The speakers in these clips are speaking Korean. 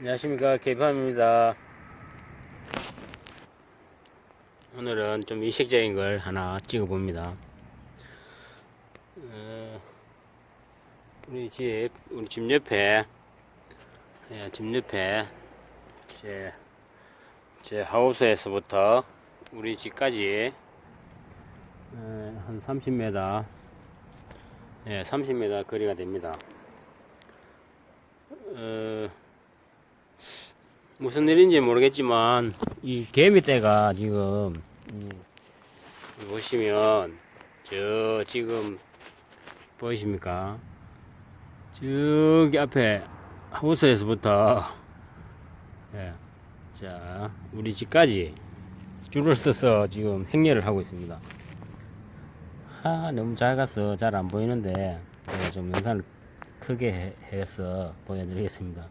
안녕하십니까. 개팜입니다. 오늘은 좀 이색적인 걸 하나 찍어 봅니다. 어, 우리 집 우리 집 옆에 예, 집 옆에 제, 제 하우스에서부터 우리 집까지 어, 한 30m 예, 30m 거리가 됩니다. 어, 무슨 일인지 모르겠지만 이 개미떼가 지금 음, 보시면 저 지금 보이십니까? 저기 앞에 하우스에서부터 예, 자 우리 집까지 줄을 서서 지금 행렬을 하고 있습니다. 하 너무 작아서 잘 안 보이는데 제가 좀 영상을 크게 해- 해서 보여드리겠습니다.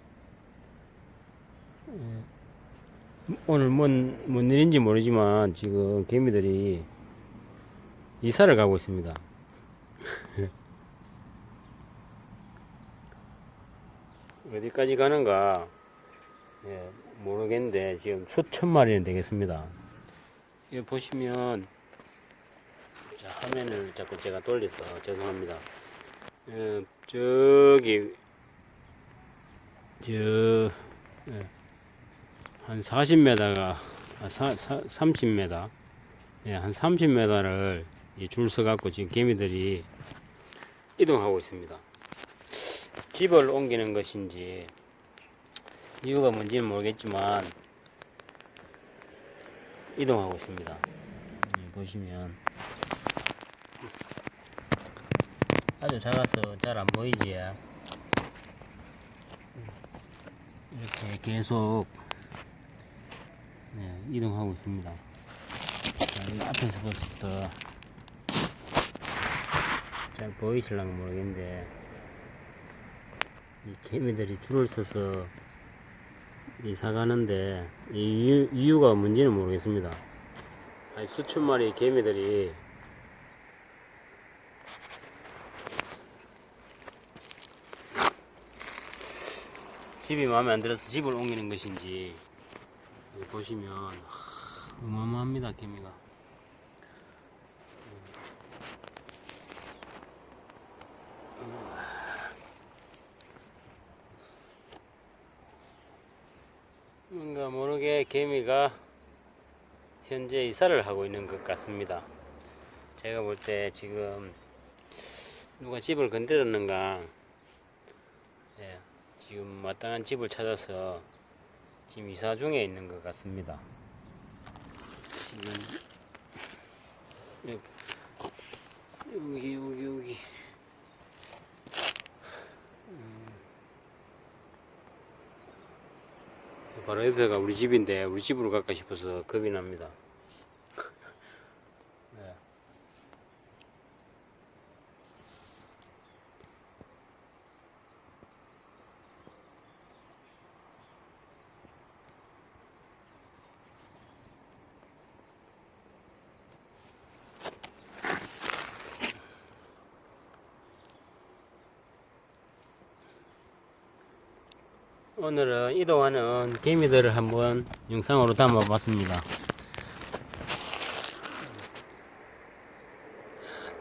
오늘 뭔, 뭔 일인지 모르지만 지금 개미들이 이사를 가고 있습니다. 어디까지 가는가 예, 모르겠는데 지금 수천 마리는 되겠습니다. 여기 보시면 자, 화면을 자꾸 제가 돌려서 죄송합니다. 어, 저기 저 예, 한 40m가 아, 사, 사, 30m 예, 한 30m를 줄 서갖고 지금 개미들이 이동하고 있습니다. 집을 옮기는 것인지 이유가 뭔지는 모르겠지만 이동하고 있습니다. 예, 보시면 아주 작아서 잘 안 보이지. 이렇게 계속 네, 이동하고 있습니다. 자, 이 앞에서부터 잘 보이실랑 모르겠는데 이 개미들이 줄을 서서 이사 가는데 이 이유, 이유 가 뭔지는 모르겠습니다. 아니, 수천 마리 개미들이 집이 마음에 안 들어서 집을 옮기는 것인지 보시면 하, 어마어마합니다 개미가. 뭔가 모르게 개미가 현재 이사를 하고 있는 것 같습니다. 제가 볼 때 지금 누가 집을 건드렸는가? 예, 지금 마땅한 집을 찾아서 지금 이사 중에 있는 것 같습니다. 지금 여기 여기 여기 여기 음. 바로 옆에가 우리 집인데 우리 집으로 갈까 싶어서 겁이 납니다. 네. 오늘은 이동하는 개미들을 한번 영상으로 담아봤습니다.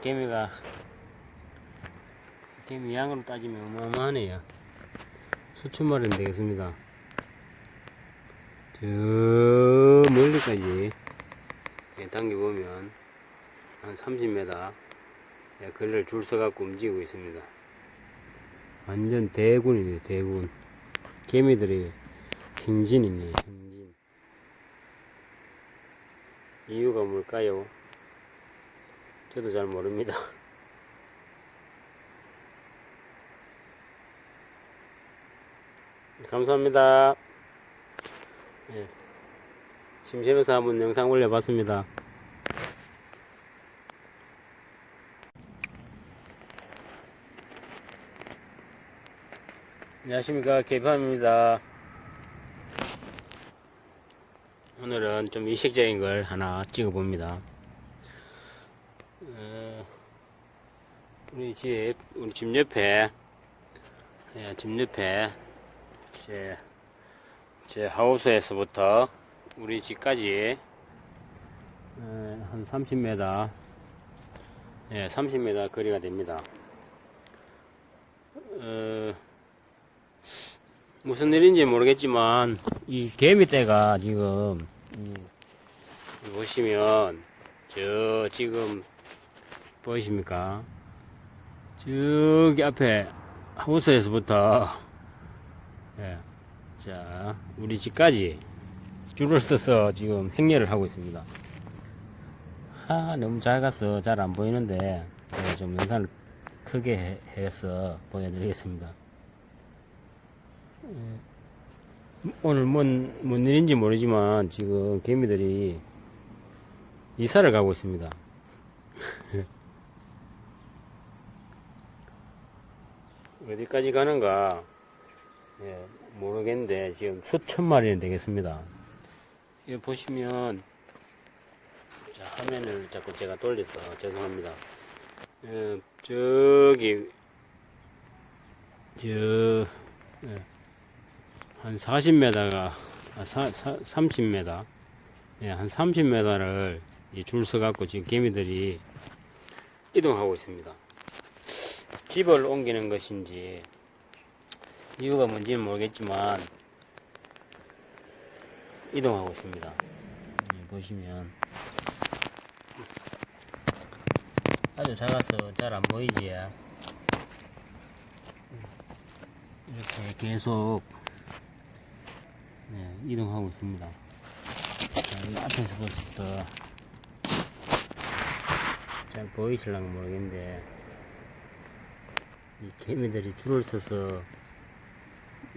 개미가 개미 양으로 따지면 어마어마하네요. 수천 마리는 되겠습니다. 저 멀리까지 예, 당겨보면 한 30m 예, 거리를 줄 서갖고 움직이고 있습니다. 완전 대군이네 대군. 개미들이 행진이네 행진. 이유가 뭘까요? 저도 잘 모릅니다. 감사합니다. 예, 심심해서 한번 영상 올려봤습니다 안녕하십니까. 개팜입니다. 오늘은 좀 이색적인 걸 하나 찍어 봅니다. 어, 우리 집 우리 집 옆에 예, 집 옆에 이제 제 하우스에서부터 우리 집까지 에, 한 30m, 예, 30m 거리가 됩니다. 어, 무슨 일인지 모르겠지만 이 개미떼가 지금 보시면 저 지금 보이십니까? 저기 앞에 하우스에서부터 예, 자 우리 집까지 줄을 서서 지금 행렬을 하고 있습니다. 아 너무 작아서 잘 안 보이는데 제가 좀 영상을 크게 해- 해서 보여드리겠습니다. 예, 오늘 뭔, 뭔 일인지 모르지만 지금 개미들이 이사를 가고 있습니다. 어디까지 가는가 예, 모르겠는데 지금 수천 마리는 되겠습니다. 여기 보시면 자, 화면을 자꾸 제가 돌려서 죄송합니다. 예, 저기 저 예, 한 40m가 아, 사, 사, 30m 예, 한 30m를 줄 서 갖고 지금 개미들이 이동하고 있습니다. 집을 옮기는 것인지 이유가 뭔지는 모르겠지만 이동하고 있습니다. 예, 보시면 아주 작아서 잘 안 보이지. 이렇게 계속 네, 이동하고 있습니다. 자, 이 앞에서부터 잘 보이실랑가 모르겠는데 이 개미들이 줄을 서서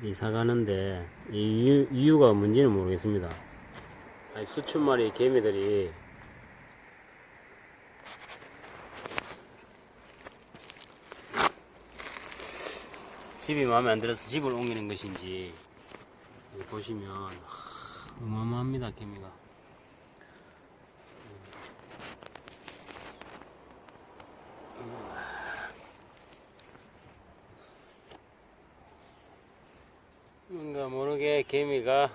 이사 가는데 이 이유, 이유 가 뭔지는 모르겠습니다. 아니, 수천 마리 개미들이 집이 마음에 안 들어서 집을 옮기는 것인지 보시면 하, 어마어마합니다 개미가 뭔가 모르게 개미가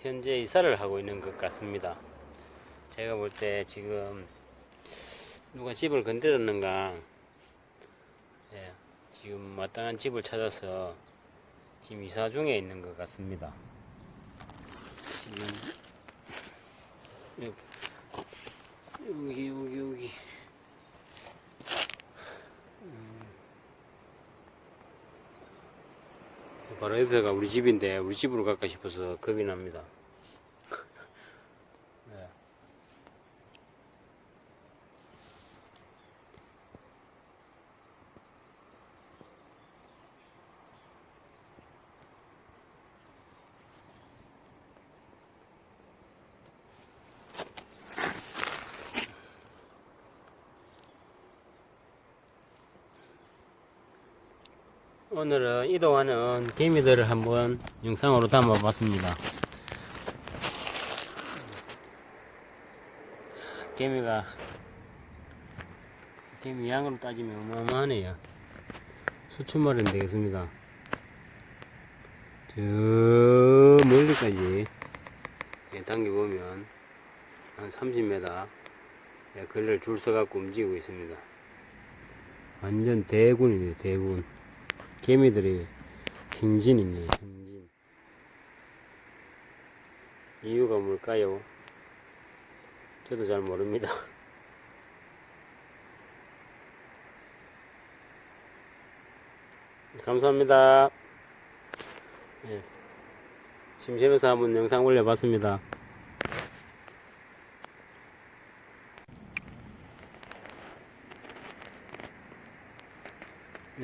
현재 이사를 하고 있는 것 같습니다. 제가 볼 때 지금 누가 집을 건드렸는가 예, 지금 마땅한 집을 찾아서 지금 이사 중에 있는 것 같습니다. 지금 여기 여기 여기 여기 바로 옆에가 우리 집인데 우리 집으로 갈까 싶어서 겁이 납니다. 네. 오늘은 이동하는 개미들을 한번 영상으로 담아봤습니다. 개미가 개미 양으로 따지면 어마어마하네요. 수천 마리는 되겠습니다. 저 멀리까지 예, 당겨보면 한 30m 예, 거리를 줄 서갖고 움직이고 있습니다. 완전 대군이네요, 대군. 개미들이 빙진이네, 빙진. 이유가 뭘까요? 저도 잘 모릅니다. 감사합니다. 예. 심심해서 한번 영상 올려봤습니다.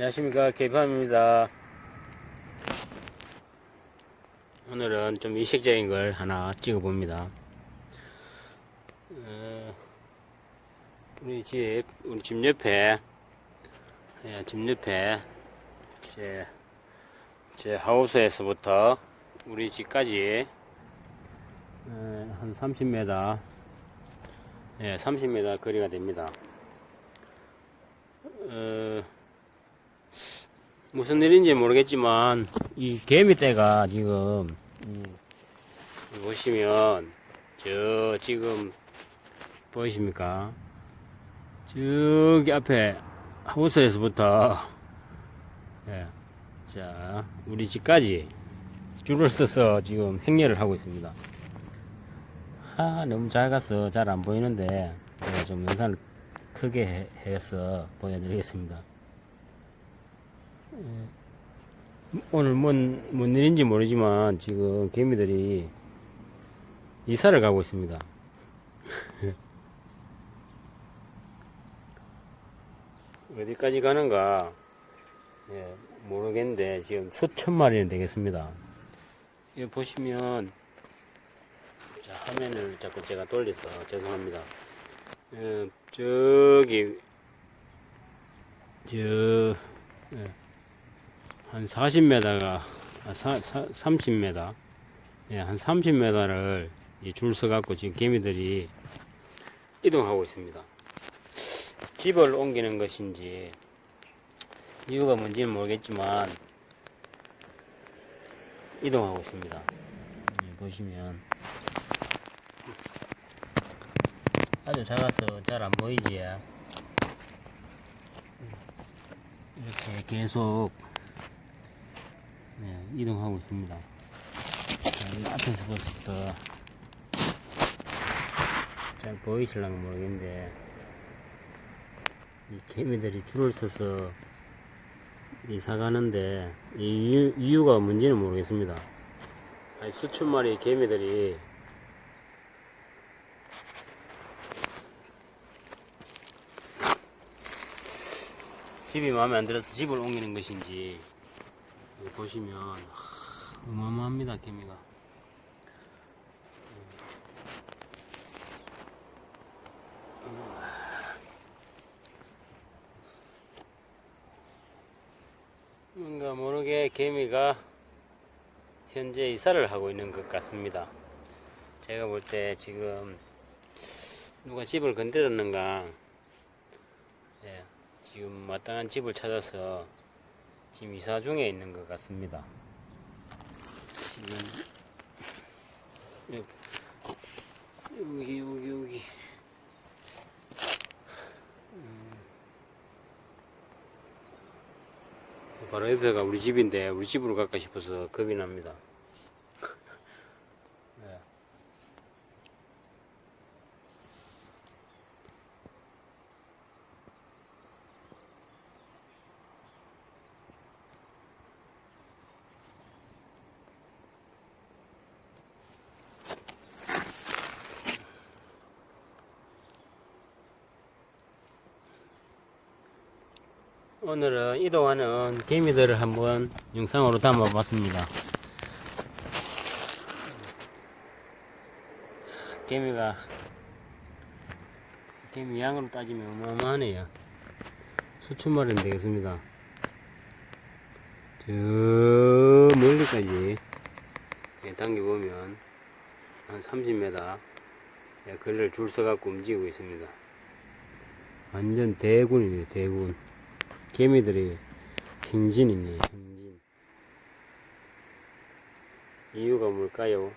안녕하십니까. 개팜입니다. 오늘은 좀 이색적인 걸 하나 찍어 봅니다. 어, 우리 집 우리 집 옆에 예, 집 옆에 제, 제 하우스에서부터 우리 집까지 예, 한 30m 예, 30m 거리가 됩니다. 어, 무슨 일인지 모르겠지만 이 개미떼가 지금 음. 보시면 저 지금 보이십니까? 저기 앞에 하우스에서부터 예, 자 우리 집까지 줄을 서서 지금 행렬을 하고 있습니다. 아 너무 작아서 잘 안 보이는데 좀 영상을 크게 해- 해서 보여드리겠습니다. 예, 오늘 뭔, 뭔 일인지 모르지만 지금 개미들이 이사를 가고 있습니다. 어디까지 가는가 예, 모르겠는데 지금 수천 마리는 되겠습니다. 여기 보시면 자, 화면을 자꾸 제가 돌려서 죄송합니다. 어, 저기 저 예, 한 40m가 아, 사, 사, 30m 예, 한 30m를 줄 서갖고 지금 개미들이 이동하고 있습니다. 집을 옮기는 것인지 이유가 뭔지는 모르겠지만 이동하고 있습니다. 예, 보시면 아주 작아서 잘 안 보이지. 이렇게 계속 네, 이동하고 있습니다. 자, 이 앞에서부터 잘 보이실랑가 모르겠는데 이 개미들이 줄을 서서 이사 가는데 이 이유, 이유가 뭔지는 모르겠습니다. 아니, 수천 마리 개미들이 집이 마음에 안 들어서 집을 옮기는 것인지 보시면 하, 어마어마합니다 개미가. 뭔가 모르게 개미가 현재 이사를 하고 있는 것 같습니다. 제가 볼 때 지금 누가 집을 건드렸는가? 예, 지금 마땅한 집을 찾아서 지금 이사 중에 있는 것 같습니다. 지금 여기 여기 여기. 음. 바로 옆에가 우리 집인데 우리 집으로 갈까 싶어서 겁이 납니다. 네. 오늘은 이동하는 개미들을 한번 영상으로 담아봤습니다. 개미가 개미 양으로 따지면 어마어마하네요. 수천 마리는 되겠습니다. 저 멀리까지 예, 당겨보면 한 30m 예, 거리를 줄 서갖고 움직이고 있습니다. 완전 대군이네요, 대군. 개미들이 행진이네, 행진. 이유가 뭘까요?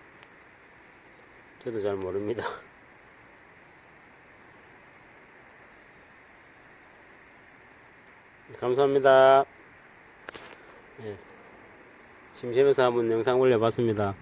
저도 잘 모릅니다. 감사합니다. 예, 심심해서 한번 영상 올려봤습니다.